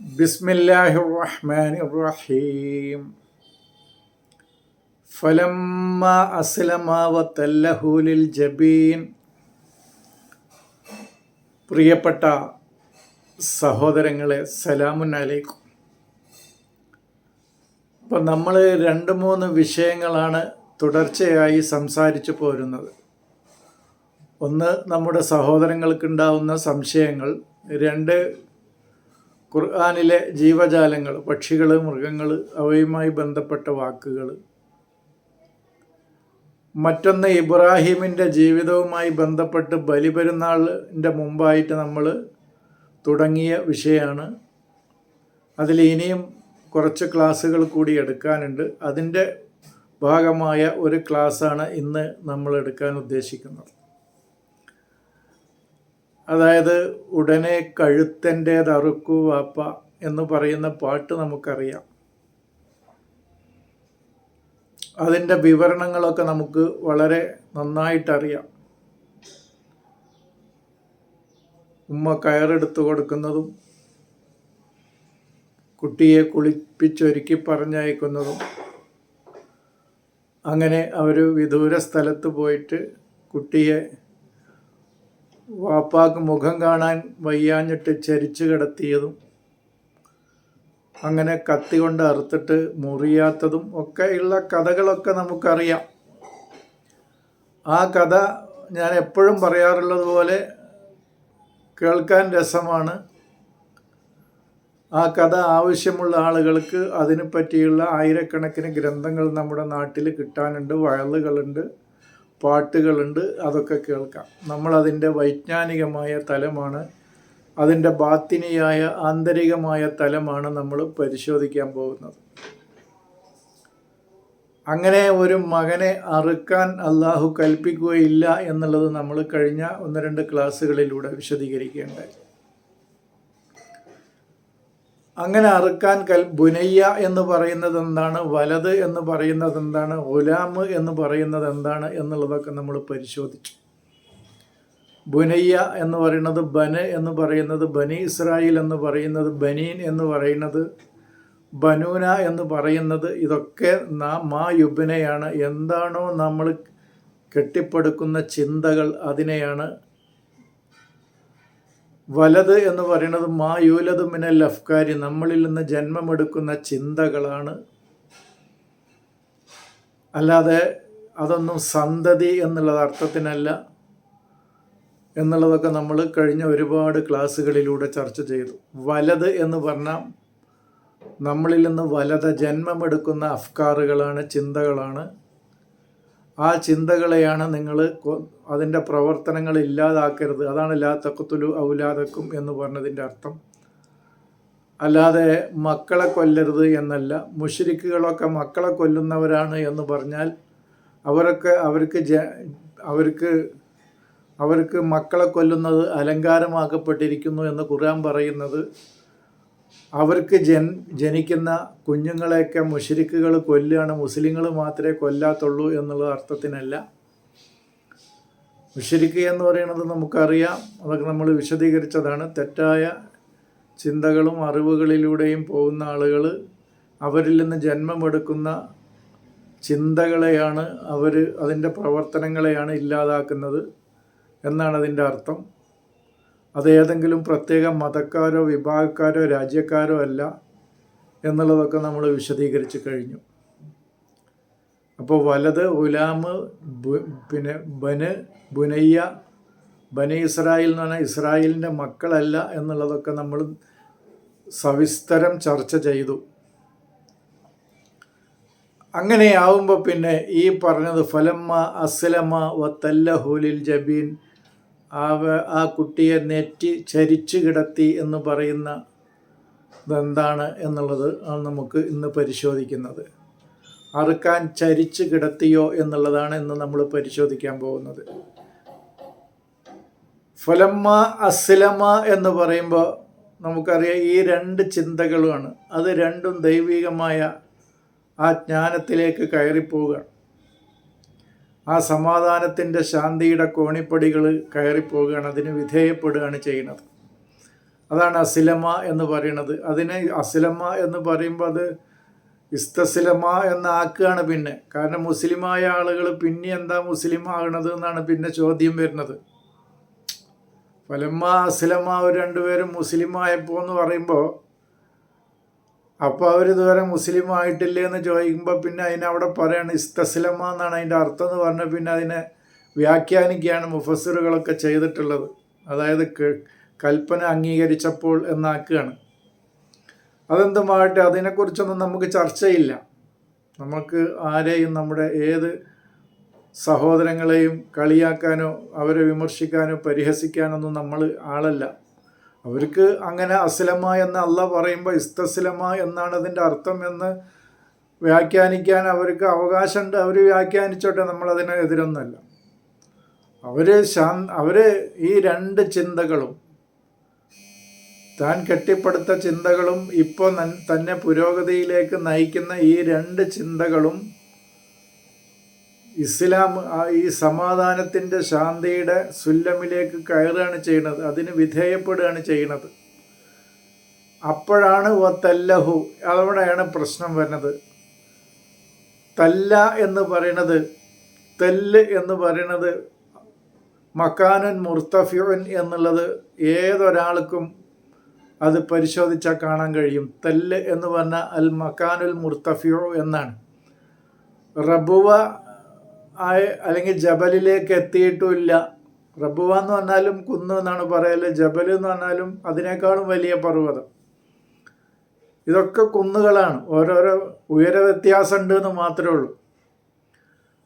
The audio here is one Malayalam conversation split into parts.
بسم الله الرحمن الرحيم فلما أسلم وتله للجبين പ്രിയപ്പെട്ട സഹോദരങ്ങളെ സലാമുൻ അലൈക്കും ഇപ്പം നമ്മൾ രണ്ട് മൂന്ന് വിഷയങ്ങളാണ് തുടർച്ചയായി സംസാരിച്ചു പോരുന്നത് ഒന്ന് നമ്മുടെ സഹോദരങ്ങൾക്കുണ്ടാവുന്ന സംശയങ്ങൾ രണ്ട് ഖുർആാനിലെ ജീവജാലങ്ങൾ പക്ഷികൾ മൃഗങ്ങൾ അവയുമായി ബന്ധപ്പെട്ട വാക്കുകൾ മറ്റൊന്ന് ഇബ്രാഹിമിന്റെ ജീവിതവുമായി ബന്ധപ്പെട്ട് ബലിപെരുന്നാളിന്റെ മുമ്പായിട്ട് നമ്മൾ തുടങ്ങിയ വിഷയമാണ് അതിൽ ഇനിയും കുറച്ച് ക്ലാസ്സുകൾ കൂടി എടുക്കാനുണ്ട്. അതിന്റെ ഭാഗമായ ഒരു ക്ലാസ്സാണ് ഇന്ന് നമ്മൾ എടുക്കാൻ ഉദ്ദേശിക്കുന്നത്. അതായത് ഉടനെ കഴുത്തന്റേതറുക്കു വാപ്പ എന്ന് പറയുന്ന പാട്ട് നമുക്കറിയാം. അതിന്റെ വിവരണങ്ങളൊക്കെ നമുക്ക് വളരെ നന്നായിട്ടറിയാം. ഉമ്മ കയറെടുത്ത് കൊടുക്കുന്നതും കുട്ടിയെ കുളിപ്പിച്ചൊരുക്കി പറഞ്ഞയക്കുന്നതും അങ്ങനെ അവർ വിദൂര സ്ഥലത്ത് പോയിട്ട് കുട്ടിയെ വാപ്പാക്ക് മുഖം കാണാൻ വയ്യാഞ്ഞിട്ട് ചരിച്ചു കിടത്തിയതും അങ്ങനെ കത്തി കൊണ്ട് അറുത്തിട്ട് മുറിയാത്തതും ഒക്കെയുള്ള കഥകളൊക്കെ നമുക്കറിയാം. ആ കഥ ഞാൻ എപ്പോഴും പറയാറുള്ളത് പോലെ കേൾക്കാൻ രസമാണ്. ആ കഥ ആവശ്യമുള്ള ആളുകൾക്ക് അതിനെ പറ്റിയുള്ള ആയിരക്കണക്കിന് ഗ്രന്ഥങ്ങൾ നമ്മുടെ നാട്ടിൽ കിട്ടാനുണ്ട് വയലുകളുണ്ട്. പാട്ടുകളുണ്ട് അതൊക്കെ കേൾക്കാം. നമ്മളതിന്റെ വൈജ്ഞാനികമായ തലമാണ് അതിന്റെ ബാത്തിനിയായ ആന്തരികമായ തലമാണ് നമ്മൾ പരിശോധിക്കാൻ പോകുന്നത്. അങ്ങനെ ഒരു മകനെ അറുക്കാൻ അള്ളാഹു കൽപ്പിക്കുകയില്ല എന്നുള്ളത് നമ്മൾ കഴിഞ്ഞ ഒന്ന് രണ്ട് ക്ലാസ്സുകളിലൂടെ വിശദീകരിക്കേണ്ടായി അങ്ങനെ അറുക്കാൻ കൽ ബുനയ്യ എന്ന് പറയുന്നത് എന്താണ് വലത് എന്ന് പറയുന്നത് എന്താണ് ഗുലാമ് എന്ന് പറയുന്നത് എന്താണ് എന്നുള്ളതൊക്കെ നമ്മൾ പരിശോധിച്ചു. ബുനയ്യ എന്ന് പറയുന്നത് ബന് എന്ന് പറയുന്നത് ബനി ഇസ്രായേൽ എന്ന് പറയുന്നത് ബനീൻ എന്ന് പറയുന്നത് ബനൂന എന്ന് പറയുന്നത് ഇതൊക്കെ നാം മാ യുബിനെയാണ്. എന്താണോ നമ്മൾ കെട്ടിപ്പടുക്കുന്ന ചിന്തകൾ അതിനെയാണ് വലത് എന്ന് പറയുന്നത് മാ യൂലത് മിനൽ അഫ്കാരി നമ്മളിൽ നിന്ന് ജന്മമെടുക്കുന്ന ചിന്തകളാണ്. അല്ലാതെ അതൊന്നും സന്തതി എന്നുള്ളത് അർത്ഥത്തിനല്ല. എന്നുള്ളതൊക്കെ നമ്മൾ കഴിഞ്ഞ ഒരുപാട് ക്ലാസ്സുകളിലൂടെ ചർച്ച ചെയ്തു. വലത് എന്ന് പറഞ്ഞാൽ നമ്മളിൽ നിന്ന് വലത ജന്മമെടുക്കുന്ന അഫ്കാറുകളാണ് ചിന്തകളാണ്. ആ ചിന്തകളെയാണ് നിങ്ങൾ അതിന്റെ പ്രവർത്തനങ്ങൾ ഇല്ലാതാക്കരുത്. അതാണ് ലാ തക്കത്തുലു ഔലാദക്കും എന്ന് പറഞ്ഞതിന്റെ അർത്ഥം. അല്ലാതെ മക്കളെ കൊല്ലരുത് എന്നല്ല മുഷരിക്കുകളൊക്കെ മക്കളെ കൊല്ലുന്നവരാണ് എന്ന് പറഞ്ഞാൽ അവരൊക്കെ അവർക്ക് ജ അവർക്ക് അവർക്ക് മക്കളെ കൊല്ലുന്നത് അലങ്കാരമാക്കപ്പെട്ടിരിക്കുന്നു എന്ന് ഖുർആൻ പറയുന്നത് അവർക്ക് ജൻ ജനിക്കുന്ന കുഞ്ഞുങ്ങളെയൊക്കെ മുഷരിക്കുകൾ കൊല്ലുകയാണ്. മുസ്ലിങ്ങൾ മാത്രമേ കൊല്ലാത്തുള്ളൂ എന്നുള്ള അർത്ഥത്തിനല്ല. മുഷരിക്ക് എന്ന് പറയുന്നത് നമുക്കറിയാം. അതൊക്കെ നമ്മൾ വിശദീകരിച്ചതാണ്. തെറ്റായ ചിന്തകളും അറിവുകളിലൂടെയും പോകുന്ന ആളുകൾ അവരിൽ നിന്ന് ജന്മമെടുക്കുന്ന ചിന്തകളെയാണ് അവർ അതിന്റെ പ്രവർത്തനങ്ങളെയാണ് ഇല്ലാതാക്കുന്നത് എന്നാണ് അതിന്റെ അർത്ഥം. അത് ഏതെങ്കിലും പ്രത്യേക മതക്കാരോ വിഭാഗക്കാരോ രാജ്യക്കാരോ അല്ല എന്നുള്ളതൊക്കെ നമ്മൾ വിശദീകരിച്ച് കഴിഞ്ഞു. അപ്പോൾ വലത് ഉലാമ് പിന്നെ ബന് ബുനയ്യ ബന ഇസ്രായേൽ എന്ന് പറഞ്ഞാൽ ഇസ്രായേലിന്റെ മക്കളല്ല എന്നുള്ളതൊക്കെ നമ്മൾ സവിസ്തരം ചർച്ച ചെയ്തു. അങ്ങനെയാവുമ്പോൾ പിന്നെ ഈ പറഞ്ഞത് ഫലമ്മ അസ്ലമ വത്തല്ലഹുലിൽ ജബീൻ ആ ആ കുട്ടിയെ നെറ്റി ചരിച്ചു കിടത്തി എന്ന് പറയുന്ന ഇതെന്താണ് എന്നുള്ളത് നമുക്ക് ഇന്ന് പരിശോധിക്കുന്നത്. അറുക്കാൻ ചരിച്ചു കിടത്തിയോ എന്നുള്ളതാണ് ഇന്ന് നമ്മൾ പരിശോധിക്കാൻ പോകുന്നത്. ഫലമ്മ അസ്ലമ എന്ന് പറയുമ്പോൾ നമുക്കറിയാം ഈ രണ്ട് ചിന്തകളുമാണ്. അത് രണ്ടും ദൈവികമായ ആ ജ്ഞാനത്തിലേക്ക് കയറിപ്പോവുകയാണ്. ആ സമാധാനത്തിന്റെ ശാന്തിയുടെ കോണിപ്പടികൾ കയറിപ്പോവുകയാണ് അതിന് വിധേയപ്പെടുകയാണ് ചെയ്യുന്നത്. അതാണ് അസിലമ എന്ന് പറയുന്നത്. അതിനെ അസിലമ എന്ന് പറയുമ്പോൾ അത് ഇസ്തസിലമ എന്നാക്കുകയാണ് പിന്നെ. കാരണം മുസ്ലിമായ ആളുകൾ പിന്നെ എന്താ മുസ്ലിം ആകണത് എന്നാണ് പിന്നെ ചോദ്യം വരുന്നത്. ഫലമ്മ അസിലമ അവർ രണ്ടുപേരും മുസ്ലിം ആയപ്പോൾ എന്ന് പറയുമ്പോൾ അപ്പോൾ അവർ ഇതുവരെ മുസ്ലിം ആയിട്ടില്ലേ എന്ന് ചോദിക്കുമ്പോൾ പിന്നെ അതിനവിടെ പറയാണ് ഇസ്തസ്ലമ എന്നാണ് അതിന്റെ അർത്ഥം എന്ന് പറഞ്ഞാൽ പിന്നെ അതിനെ വ്യാഖ്യാനിക്കുകയാണ് മുഫസറുകളൊക്കെ ചെയ്തിട്ടുള്ളത്. അതായത് കൽപ്പന അംഗീകരിച്ചപ്പോൾ എന്നാക്കുകയാണ്. അതെന്തുമാകട്ടെ അതിനെക്കുറിച്ചൊന്നും നമുക്ക് ചർച്ചയില്ല. നമുക്ക് ആരെയും നമ്മുടെ ഏത് സഹോദരങ്ങളെയും കളിയാക്കാനോ അവരെ വിമർശിക്കാനോ പരിഹസിക്കാനൊന്നും നമ്മൾ ആളല്ല. അവർക്ക് അങ്ങനെ അസ്ലമ എന്ന് അല്ല പറയുമ്പോൾ ഇസ്തസ്ലമ എന്നാണ് അതിന്റെ അർത്ഥം എന്ന് വ്യാഖ്യാനിക്കാൻ അവർക്ക് അവകാശമുണ്ട്. അവർ വ്യാഖ്യാനിച്ചോട്ടെ നമ്മളതിന് എതിരൊന്നുമല്ല. അവർ ശാ അവർ ഈ രണ്ട് ചിന്തകളും താൻ കെട്ടിപ്പടുത്ത ചിന്തകളും ഇപ്പോൾ തന്നെ പുരോഗതിയിലേക്ക് നയിക്കുന്ന ഈ രണ്ട് ചിന്തകളും ഇസ്ലാം ഈ സമാധാനത്തിന്റെ ശാന്തിയുടെ സുല്ലമിലേക്ക് കയറുകയാണ് ചെയ്യുന്നത് അതിന് വിധേയപ്പെടുകയാണ് ചെയ്യുന്നത്. അപ്പോഴാണ് ഓ തല്ലഹു അവിടെയാണ് പ്രശ്നം വരുന്നത്. തല്ല എന്ന് പറയുന്നത് തെല്ല് എന്ന് പറയുന്നത് മക്കാനൻ മുർത്തഫിയോൻ എന്നുള്ളത് ഏതൊരാൾക്കും അത് പരിശോധിച്ചാൽ കാണാൻ കഴിയും. തെല്ല് എന്ന് പറഞ്ഞാൽ അൽ മക്കാനുൽ മുർത്തഫിയോ എന്നാണ്. റബുവ അല്ലെങ്കിൽ ജബലിലേക്ക് എത്തിയിട്ടുമില്ല. റബുവ എന്ന് പറഞ്ഞാലും കുന്ന് എന്നാണ് പറയൽ. ജബൽ എന്ന് പറഞ്ഞാലും അതിനേക്കാളും വലിയ പർവതം. ഇതൊക്കെ കുന്നുകളാണ്. ഓരോരോ ഉയര വ്യത്യാസമുണ്ട് എന്ന് മാത്രമേ ഉള്ളൂ.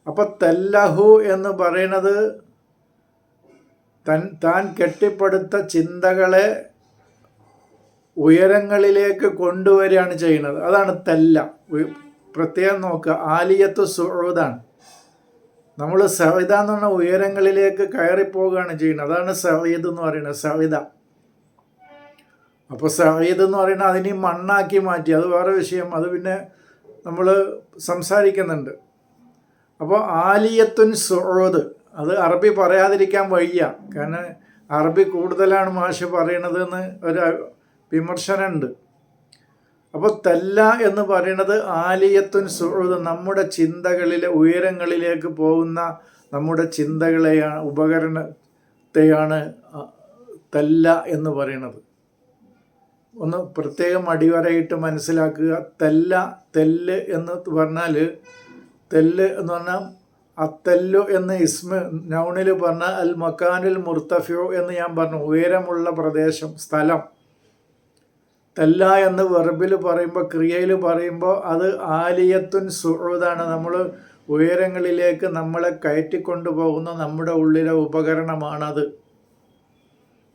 അപ്പോൾ തെല്ലഹു എന്ന് പറയുന്നത് തൻ താൻ കെട്ടിപ്പടുത്ത ചിന്തകളെ ഉയരങ്ങളിലേക്ക് കൊണ്ടുവരികയാണ് ചെയ്യുന്നത്. അതാണ് തെല്ല. പ്രത്യേകം നോക്കുക. ആലിയത്ത് സുഹൃതാണ് നമ്മൾ സവിത എന്ന് പറഞ്ഞ ഉയരങ്ങളിലേക്ക് കയറിപ്പോവുകയാണ് ചെയ്യുന്നത്. അതാണ് സവീദ് എന്ന് പറയുന്നത് സവിത. അപ്പോൾ സവീദ് എന്ന് പറയുന്നത് അതിനെ മണ്ണാക്കി മാറ്റി അത് വേറെ വിഷയം. അത് പിന്നെ നമ്മൾ സംസാരിക്കുന്നുണ്ട്. അപ്പോൾ ആലിയത്തുൻ സുഹൃദ് അത് അറബി പറയാതിരിക്കാൻ വയ്യ. കാരണം അറബി കൂടുതലാണ് മാഷ് പറയണതെന്ന് ഒരു വിമർശനമുണ്ട്. അപ്പോൾ തല്ല എന്ന് പറയുന്നത് ആലിയത്തുൻ സുഹൃത് നമ്മുടെ ചിന്തകളിലെ ഉയരങ്ങളിലേക്ക് പോകുന്ന നമ്മുടെ ചിന്തകളെയാണ് ഉപകരണത്തെയാണ് തല്ല എന്ന് പറയുന്നത്. ഒന്ന് പ്രത്യേകം അടിവരയിട്ട് മനസ്സിലാക്കുക. തല്ല തെല്ല് എന്ന് പറഞ്ഞാൽ തെല്ല് എന്ന് പറഞ്ഞാൽ അത്തല്ലു എന്ന ഇസ്മ നൗണിൽ പറഞ്ഞ അൽ മക്കാനുൽ മുർത്തഫ്യോ എന്ന് ഞാൻ പറഞ്ഞു. ഉയരമുള്ള പ്രദേശം സ്ഥലം. തെല്ല എന്ന് വെർബിൽ പറയുമ്പോൾ ക്രിയയിൽ പറയുമ്പോൾ അത് ആലിയത്തുൻ സുഹൃതാണ് നമ്മൾ ഉയരങ്ങളിലേക്ക് നമ്മളെ കയറ്റിക്കൊണ്ടു പോകുന്ന നമ്മുടെ ഉള്ളിലെ ഉപകരണമാണത്.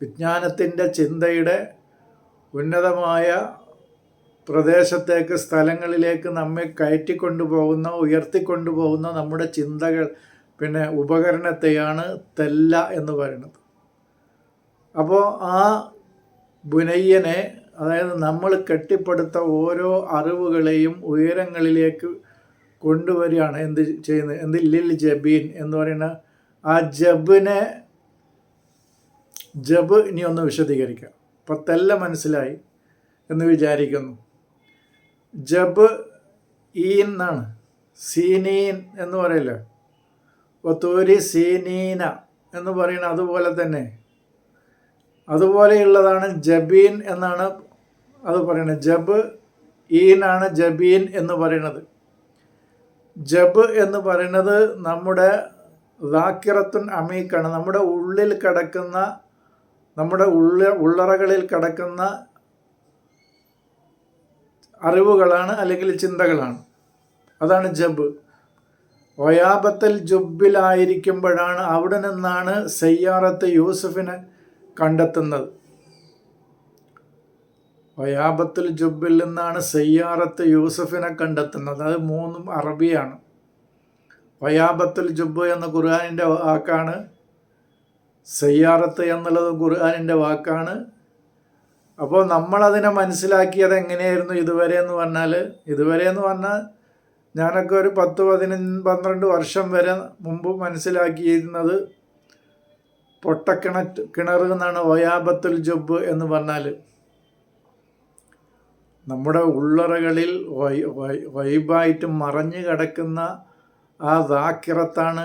വിജ്ഞാനത്തിന്റെ ചിന്തയുടെ ഉന്നതമായ പ്രദേശത്തേക്ക് സ്ഥലങ്ങളിലേക്ക് നമ്മെ കയറ്റിക്കൊണ്ടു പോകുന്ന ഉയർത്തിക്കൊണ്ടു പോകുന്ന നമ്മുടെ ചിന്തകൾ പിന്നെ ഉപകരണത്തെയാണ് തെല്ല എന്ന് പറയുന്നത്. അപ്പോൾ ആ ബുനയ്യനെ അതായത് നമ്മൾ കെട്ടിപ്പടുത്ത ഓരോ അറിവുകളെയും ഉയരങ്ങളിലേക്ക് കൊണ്ടുവരികയാണ് എന്ത് ചെയ്യുന്നത്? എന്ത്? ലിൽ ജബീൻ എന്ന് പറയുന്ന ആ ജബിനെ ജബ് ഇനി ഒന്ന് വിശദീകരിക്കാം അപ്പം തെല്ല മനസ്സിലായി എന്ന് വിചാരിക്കുന്നു. ജബ് ഈൻ എന്നാണ്. സീനീൻ എന്ന് പറയില്ല? ഒത്തൂരി സീനീന എന്ന് പറയുന്ന അതുപോലെ തന്നെ. അതുപോലെയുള്ളതാണ് ജബീൻ എന്നാണ് അത് പറയുന്നത് ജബ് ഈനാണ് ജബീൻ എന്ന് പറയുന്നത് ജബ് എന്ന് പറയുന്നത് നമ്മുടെ ദാക്കിറത്തുൻ അമീക്കാണ്. നമ്മുടെ ഉള്ളിൽ കിടക്കുന്ന നമ്മുടെ ഉള്ള ഉള്ളറകളിൽ കിടക്കുന്ന അറിവുകളാണ് അല്ലെങ്കിൽ ചിന്തകളാണ്. അതാണ് ജബ്. ഒയാബത്തൽ ജുബിലായിരിക്കുമ്പോഴാണ് അവിടെ നിന്നാണ് സയ്യാറത്ത് യൂസഫിനെ കണ്ടെത്തുന്നത്. വയാബത്തുൽ ജുബിൽ നിന്നാണ് സയ്യാറത്ത് യൂസഫിനെ കണ്ടെത്തുന്നത്. അത് മൂന്നും അറബിയാണ്. വയാബത്തുൽ ജുബ് എന്ന ഖുർആാനിന്റെ വാക്കാണ്. സയ്യാറത്ത് എന്നുള്ളത് ഖുർആാനിന്റെ വാക്കാണ്. അപ്പോൾ നമ്മളതിനെ മനസ്സിലാക്കിയത് എങ്ങനെയായിരുന്നു ഇതുവരെ എന്ന് പറഞ്ഞാൽ ഇതുവരെ എന്ന് പറഞ്ഞാൽ ഞാനൊക്കെ ഒരു പത്ത് പതിനഞ്ച് പന്ത്രണ്ട് വർഷം വരെ മുമ്പ് മനസ്സിലാക്കിയിരുന്നത് പൊട്ടക്കിണറ്റ് കിണർ എന്നാണ് വയാബത്തുൽ ജുബ് എന്ന് പറഞ്ഞാൽ. നമ്മുടെ ഉള്ളറകളിൽ വൈ വൈ വൈബായിട്ട് മറഞ്ഞു കിടക്കുന്ന ആ ദാക്കിറത്താണ്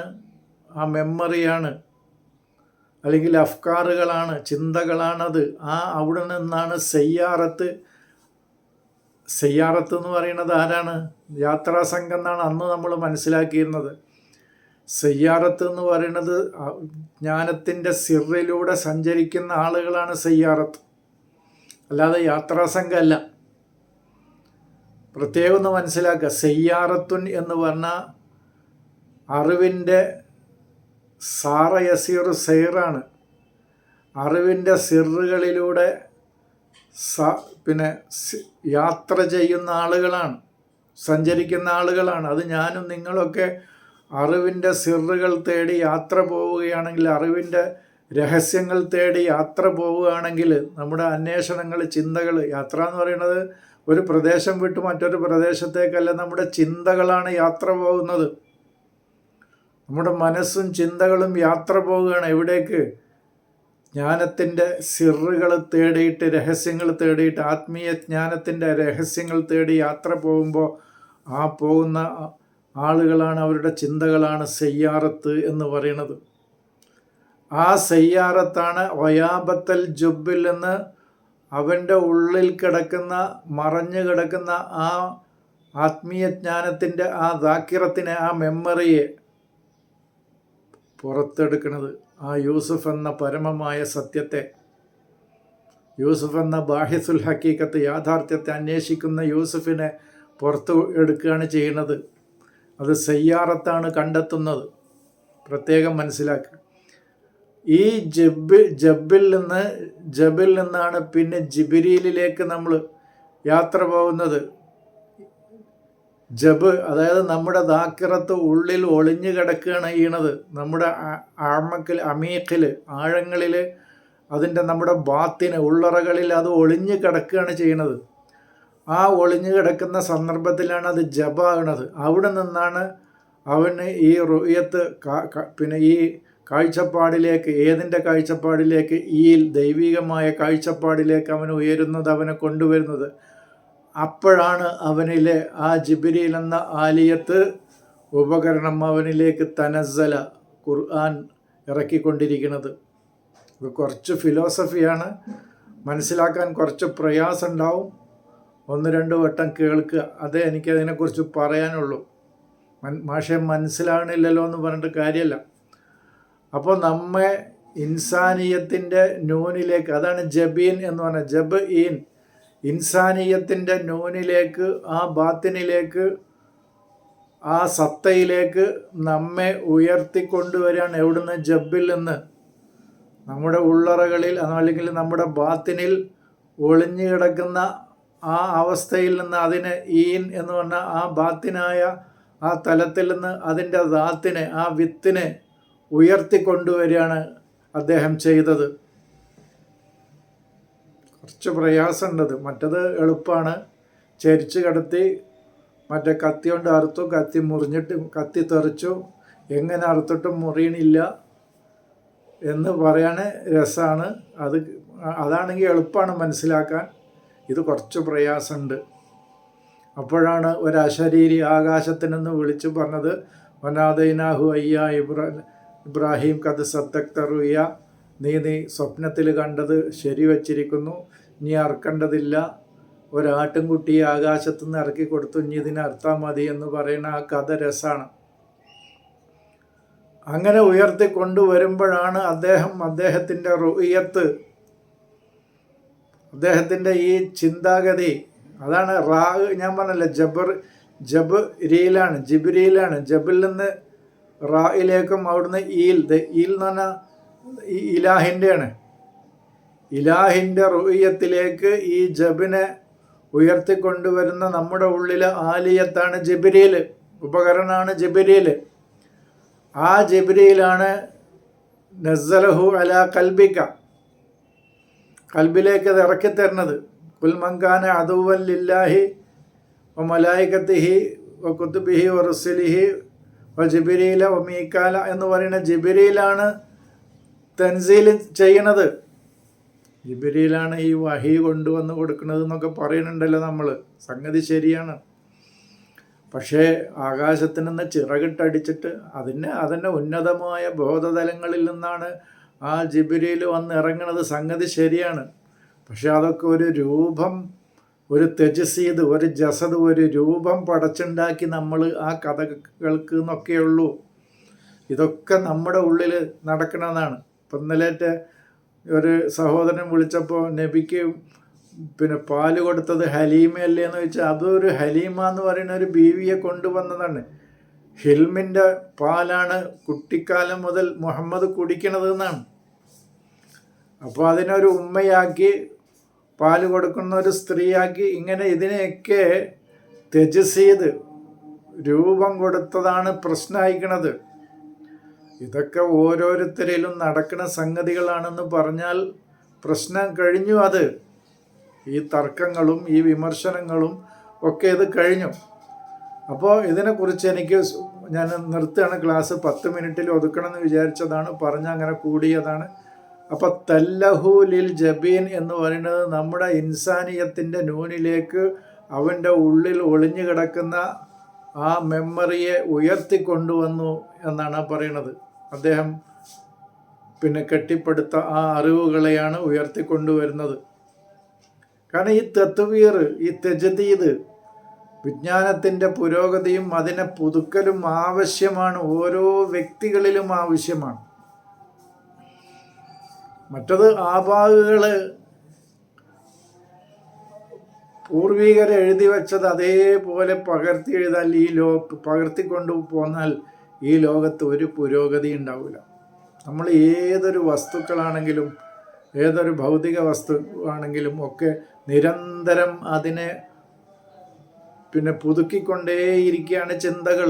ആ മെമ്മറിയാണ് അല്ലെങ്കിൽ അഫ്കാറുകളാണ് ചിന്തകളാണത്. ആ അവിടെ നിന്നാണ് സെയ്യാറത്ത്. സെയ്യാറത്ത് എന്ന് പറയുന്നത് ആരാണ്? യാത്രാ സംഘം എന്നാണ് അന്ന് നമ്മൾ മനസ്സിലാക്കിയിരുന്നത്. സെയ്യാറത്ത് എന്ന് പറയുന്നത് ജ്ഞാനത്തിന്റെ സിറിലൂടെ സഞ്ചരിക്കുന്ന ആളുകളാണ് സെയ്യാറത്ത്. അല്ലാതെ യാത്രാ സംഘമല്ല. പ്രത്യേകം ഒന്ന് മനസ്സിലാക്കുക. സെയ്യാറത്തുൻ എന്ന് പറഞ്ഞ അറിവിന്റെ സാറ യസീർ സെയ്റാണ് അറിവിന്റെ സിറുകളിലൂടെ സ പിന്നെ യാത്ര ചെയ്യുന്ന ആളുകളാണ്. സഞ്ചരിക്കുന്ന ആളുകളാണ്. അത് ഞാനും നിങ്ങളൊക്കെ അറിവിന്റെ സിറുകൾ തേടി യാത്ര പോവുകയാണെങ്കിൽ അറിവിന്റെ രഹസ്യങ്ങൾ തേടി യാത്ര പോവുകയാണെങ്കിൽ നമ്മുടെ അന്വേഷണങ്ങൾ ചിന്തകൾ യാത്ര എന്ന് പറയുന്നത് ഒരു പ്രദേശം വിട്ട് മറ്റൊരു പ്രദേശത്തേക്കല്ല നമ്മുടെ ചിന്തകളാണ് യാത്ര പോകുന്നത്. നമ്മുടെ മനസ്സും ചിന്തകളും യാത്ര പോവുകയാണ് എവിടേക്ക്? ജ്ഞാനത്തിന്റെ സിറുകൾ തേടിയിട്ട് രഹസ്യങ്ങൾ തേടിയിട്ട് ആത്മീയ ജ്ഞാനത്തിന്റെ രഹസ്യങ്ങൾ തേടി യാത്ര പോകുമ്പോൾ ആ പോകുന്ന ആളുകളാണ് അവരുടെ ചിന്തകളാണ് സെയ്യാറത്ത് എന്ന് പറയുന്നത്. ആ സെയ്യാറത്താണ് വയാബത്തൽ ജുബിൽ എന്ന് അവന്റെ ഉള്ളിൽ കിടക്കുന്ന മറഞ്ഞു കിടക്കുന്ന ആ ആത്മീയ ജ്ഞാനത്തിന്റെ ആ ദാക്കിറത്തിനെ ആ മെമ്മറിയെ പുറത്തെടുക്കുന്നത് ആ യൂസുഫ് എന്ന പരമമായ സത്യത്തെ യൂസുഫ് എന്ന ബാഹിസുൽ ഹക്കീക്കത്ത് യാഥാർത്ഥ്യത്തെ അന്വേഷിക്കുന്ന യൂസുഫിനെ പുറത്ത് എടുക്കുകയാണ് ചെയ്യുന്നത്. അത് സയ്യാറത്താണ് കണ്ടെത്തുന്നത്. പ്രത്യേകം മനസ്സിലാക്കുക. ഈ ജബ് ജബിൽ നിന്ന് ജബിൽ നിന്നാണ് പിന്നെ ജിബിരിയിലേക്ക് നമ്മൾ യാത്ര പോകുന്നത്. ജബ് അതായത് നമ്മുടെ ദാക്കിറത്ത് ഉള്ളിൽ ഒളിഞ്ഞു കിടക്കുകയാണ് ചെയ്യണത്. നമ്മുടെ ആമക്കിൽ അമീഖിൽ ആഴങ്ങളിൽ അതിന്റെ നമ്മുടെ ബാത്തിന് ഉള്ളറകളിൽ അത് ഒളിഞ്ഞു കിടക്കുകയാണ് ചെയ്യണത്. ആ ഒളിഞ്ഞു കിടക്കുന്ന സന്ദർഭത്തിലാണ് അത് ജബാകണത് അവിടെ നിന്നാണ് അവന് ഈ റുയത്ത് പിന്നെ ഈ കാഴ്ചപ്പാടിലേക്ക് ഏതിന്റെ കാഴ്ചപ്പാടിലേക്ക്? ഈ ദൈവികമായ കാഴ്ചപ്പാടിലേക്ക് അവൻ ഉയരുന്നത് അവനെ കൊണ്ടുവരുന്നത്. അപ്പോഴാണ് അവനിലെ ആ ജിബിരിയിൽ എന്ന ആലിയത്ത് ഉപകരണം അവനിലേക്ക് തനസ്സല ഖുർആൻ ഇറക്കിക്കൊണ്ടിരിക്കുന്നത്. ഇത് കുറച്ച് ഫിലോസഫിയാണ്. മനസ്സിലാക്കാൻ കുറച്ച് പ്രയാസം ഉണ്ടാവും ഒന്ന് രണ്ട് വട്ടം കേൾക്കുക. അതേ എനിക്കതിനെക്കുറിച്ച് പറയാനുള്ളൂ. മൻ മാഷെ മനസ്സിലാകണില്ലല്ലോ എന്ന് പറഞ്ഞിട്ട് കാര്യമല്ല. അപ്പോൾ നമ്മെ ഇൻസാനിയത്തിന്റെ നൂനിലേക്ക് അതാണ് ജബീൻ എന്ന് പറഞ്ഞാൽ ജബ് ഈൻ ഇൻസാനീയത്തിന്റെ നൂനിലേക്ക് ആ ബാത്തിനിലേക്ക് ആ സത്തയിലേക്ക് നമ്മെ ഉയർത്തിക്കൊണ്ടുവരികയാണ് എവിടുന്ന്? ജബിൽ നിന്ന്. നമ്മുടെ ഉള്ളറകളിൽ അല്ലെങ്കിൽ നമ്മുടെ ബാത്തിനിൽ ഒളിഞ്ഞു കിടക്കുന്ന ആ അവസ്ഥയിൽ നിന്ന് അതിനെ ഈൻ എന്ന് പറഞ്ഞ ആ ബാത്തിനായ ആ തലത്തിൽ നിന്ന് അതിന്റെ ദാത്തിനെ ആ വിത്തിനെ ഉയർത്തിക്കൊണ്ടുവരികയാണ് അദ്ദേഹം ചെയ്തത്. കുറച്ച് പ്രയാസമുണ്ടത്. മറ്റത് എളുപ്പമാണ്. ചരിച്ച് കടത്തി മറ്റേ കത്തി കൊണ്ട് അറുത്തു കത്തി മുറിഞ്ഞിട്ട് കത്തി തെറിച്ചു എങ്ങനെ അറുത്തിട്ടും മുറിയണില്ല എന്ന് പറയാൻ രസമാണ് അത് അതാണെങ്കിൽ എളുപ്പമാണ് മനസ്സിലാക്കാൻ. ഇത് കുറച്ച് പ്രയാസമുണ്ട്. അപ്പോഴാണ് ഒരു അശരീരി ആകാശത്തിനെന്ന് വിളിച്ചു പറഞ്ഞത് വനാദൈനാഹു അയ്യ ഇബ്രാ ഇബ്രാഹിം കത് സത്തക്തറുയ്യ നീ നീ സ്വപ്നത്തിൽ കണ്ടത് ശരിവച്ചിരിക്കുന്നു നീ അറക്കേണ്ടതില്ല ഒരാട്ടിൻകുട്ടിയെ ആകാശത്തു നിന്ന് ഇറക്കി കൊടുത്തു ഇനി ഇതിനെ അർത്ഥം മതി എന്ന് പറയുന്ന ആ കഥ രസമാണ്. അങ്ങനെ ഉയർത്തി കൊണ്ടുവരുമ്പോഴാണ് അദ്ദേഹം അദ്ദേഹത്തിന്റെ റുയത്ത് അദ്ദേഹത്തിന്റെ ഈ ചിന്താഗതി. അതാണ് റാഗ് ഞാൻ പറഞ്ഞല്ലോ ജബർ ജബ് രീലാണ് ജിബിരിയിലാണ്. ജബിൽ നിന്ന് റായിലേക്കും അവിടുന്ന് ഈൽ ഈൽ എന്ന് പറഞ്ഞാൽ ഇലാഹിന്റെയാണ് ഇലാഹിന്റെ റുയ്യത്തിലേക്ക് ഈ ജബിനെ ഉയർത്തിക്കൊണ്ടുവരുന്ന നമ്മുടെ ഉള്ളിൽ ആലിയത്താണ് ജബിരിയിൽ ഉപകരണമാണ് ജബിരിയിൽ ആ ജബിരിയിലാണ് നസലഹു അല കൽബിക്ക കൽബിലേക്ക് അത് ഇറക്കി തരുന്നത് കുൽമങ്കാന അതുവല്ലില്ലാഹി ഒ മലായിക്കത്തിഹി ഒ കുത്തുബിഹി ഒ റുസലിഹി ഒ ജിബിരിയില മീക്കാല എന്ന് പറയുന്ന ജിബിരിയിലാണ് തൻസീൽ ചെയ്യണത്. ജിബിരിയിലാണ് ഈ വഹി കൊണ്ടുവന്ന് കൊടുക്കുന്നത് എന്നൊക്കെ പറയുന്നുണ്ടല്ലോ നമ്മൾ സംഗതി ശരിയാണ്. പക്ഷേ ആകാശത്തിൽ നിന്ന് ചിറകിട്ടടിച്ചിട്ട് അതിന് അതിന്റെ ഉന്നതമായ ബോധതലങ്ങളിൽ നിന്നാണ് ആ ജിബിരിയിൽ വന്ന് ഇറങ്ങുന്നത് സംഗതി ശരിയാണ്. പക്ഷെ അതൊക്കെ ഒരു രൂപം ഒരു തെജസീത് ഒരു ജസദ് ഒരു രൂപം പടച്ചുണ്ടാക്കി നമ്മൾ ആ കഥകൾക്ക് എന്നൊക്കെയുള്ളൂ ഇതൊക്കെ നമ്മുടെ ഉള്ളിൽ നടക്കണമെന്നാണ്. ഇപ്പം ഇന്നലേറ്റ ഒരു സഹോദരൻ വിളിച്ചപ്പോൾ നബിക്ക് പിന്നെ പാൽ കൊടുത്തത് ഹലീമയല്ലേ എന്ന് വെച്ചാൽ അതൊരു ഹലീമ എന്ന് പറയുന്ന ഒരു ബീവിയെ കൊണ്ടുവന്നതാണ്. ഹിൽമിന്റെ പാലാണ് കുട്ടിക്കാലം മുതൽ മുഹമ്മദ് കുടിക്കണത് എന്നാണ്. അപ്പോൾ അതിനൊരു ഉമ്മയാക്കി പാൽ കൊടുക്കുന്ന ഒരു സ്ത്രീയാക്കി ഇങ്ങനെ ഇതിനെയൊക്കെ തെജസ് ചെയ്ത് രൂപം കൊടുത്തതാണ് പ്രശ്നമായിക്കണത്. ഇതൊക്കെ ഓരോരുത്തരിലും നടക്കുന്ന സംഗതികളാണെന്ന് പറഞ്ഞാൽ പ്രശ്നം കഴിഞ്ഞു അത്. ഈ തർക്കങ്ങളും ഈ വിമർശനങ്ങളും ഒക്കെ ഇത് കഴിഞ്ഞു. അപ്പോൾ ഇതിനെക്കുറിച്ച് എനിക്ക് ഞാൻ നിർത്തുകയാണ്. ക്ലാസ് പത്ത് മിനിറ്റിൽ ഒതുക്കണമെന്ന് വിചാരിച്ചതാണ്. പറഞ്ഞ അങ്ങനെ കൂടിയതാണ്. അപ്പോൾ തല്ലഹു ലിൽ ജബീൻ എന്ന് പറയുന്നത് നമ്മുടെ ഇൻസാനിയത്തിന്റെ നൂനിലേക്ക് അവന്റെ ഉള്ളിൽ ഒളിഞ്ഞു കിടക്കുന്ന ആ മെമ്മറിയെ ഉയർത്തിക്കൊണ്ടുവന്നു എന്നാണ് പറയുന്നത്. അദ്ദേഹം പിന്നെ കെട്ടിപ്പടുത്ത ആ അറിവുകളെയാണ് ഉയർത്തിക്കൊണ്ടുവരുന്നത്. കാരണം ഈ തത്വീർ ഈ തെജതീത് വിജ്ഞാനത്തിന്റെ പുരോഗതിയും അതിനെ പുതുക്കലും ആവശ്യമാണ്. ഓരോ വ്യക്തികളിലും ആവശ്യമാണ്. മറ്റത് ആപാകുകൾ പൂർവികർ എഴുതി വെച്ചത് അതേപോലെ പകർത്തി എഴുതാൽ ഈ ലോ പകർത്തിക്കൊണ്ടു പോന്നാൽ ഈ ലോകത്ത് ഒരു പുരോഗതി ഉണ്ടാവില്ല നമ്മൾ ഏതൊരു വസ്തുക്കളാണെങ്കിലും ഏതൊരു ഭൗതിക വസ്തു ആണെങ്കിലും ഒക്കെ നിരന്തരം അതിനെ പിന്നെ പുതുക്കിക്കൊണ്ടേയിരിക്കുകയാണ് ചിന്തകൾ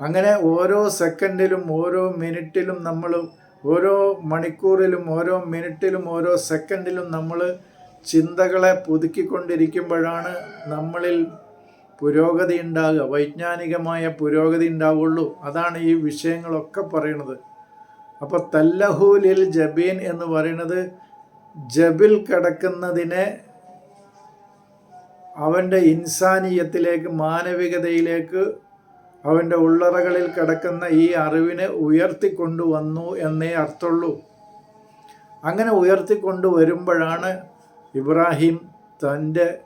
അങ്ങനെ ഓരോ സെക്കൻഡിലും ഓരോ മിനിറ്റിലും നമ്മൾ ഓരോ മണിക്കൂറിലും ഓരോ മിനിറ്റിലും ഓരോ സെക്കൻഡിലും നമ്മൾ ചിന്തകളെ പുതുക്കിക്കൊണ്ടിരിക്കുമ്പോഴാണ് നമ്മളിൽ പുരോഗതി ഉണ്ടാകുക. വൈജ്ഞാനികമായ പുരോഗതി ഉണ്ടാവുള്ളൂ. അതാണ് ഈ വിഷയങ്ങളൊക്കെ പറയണത് അപ്പോൾ തല്ലഹൂലിൽ ജബീൻ എന്ന് പറയുന്നത് ജബിൽ കിടക്കുന്നതിനെ അവന്റെ ഇൻസാനീയത്തിലേക്ക് മാനവികതയിലേക്ക് അവന്റെ ഉള്ളറകളിൽ കിടക്കുന്ന ഈ അറിവിനെ ഉയർത്തിക്കൊണ്ടുവന്നു എന്നേ അർത്ഥമുള്ളൂ. അങ്ങനെ ഉയർത്തിക്കൊണ്ടു വരുമ്പോഴാണ് ഇബ്രാഹിം തന്റെ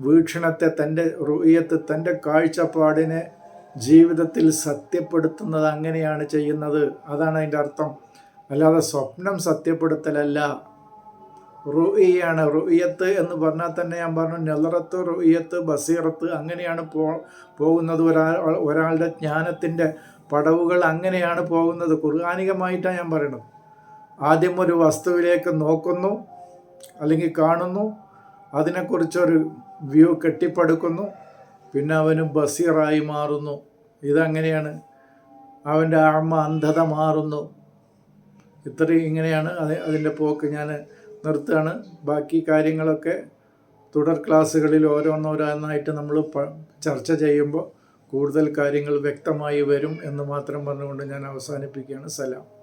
വീക്ഷണത്തെ തന്റെ റുയത്ത് തന്റെ കാഴ്ചപ്പാടിനെ ജീവിതത്തിൽ സത്യപ്പെടുത്തുന്നത് അങ്ങനെയാണ് ചെയ്യുന്നത്. അതാണ് അതിന്റെ അർത്ഥം. അല്ലാതെ സ്വപ്നം സത്യപ്പെടുത്തലല്ല. റുഇയാണ്. റുഇയത്ത് എന്ന് പറഞ്ഞാൽ തന്നെ ഞാൻ പറഞ്ഞു നെലറത്ത് റുഇയത്ത് ബസീറത്ത് അങ്ങനെയാണ് പോ പോകുന്നത്. ഒരാൾ ഒരാളുടെ ജ്ഞാനത്തിന്റെ പടവുകൾ അങ്ങനെയാണ് പോകുന്നത്. കുർഹാനികമായിട്ടാണ് ഞാൻ പറയുന്നത്. ആദ്യം ഒരു വസ്തുവിലേക്ക് നോക്കുന്നു അല്ലെങ്കിൽ കാണുന്നു അതിനെക്കുറിച്ചൊരു വ്യൂ കെട്ടിപ്പടുക്കുന്നു പിന്നെ അവന് ബസീറായി മാറുന്നു. ഇതങ്ങനെയാണ്. അവന്റെ അമ്മ അന്ധത മാറുന്നു. ഇത്രയും ഇങ്ങനെയാണ്. അത് അതിന്റെ പോക്ക് ഞാൻ നിർത്തുകയാണ്. ബാക്കി കാര്യങ്ങളൊക്കെ തുടർ ക്ലാസ്സുകളിൽ ഓരോന്നോരോന്നായിട്ട് നമ്മൾ ചർച്ച ചെയ്യുമ്പോൾ കൂടുതൽ കാര്യങ്ങൾ വ്യക്തമായി വരും എന്ന് മാത്രം പറഞ്ഞുകൊണ്ട് ഞാൻ അവസാനിപ്പിക്കുകയാണ്. സലാം.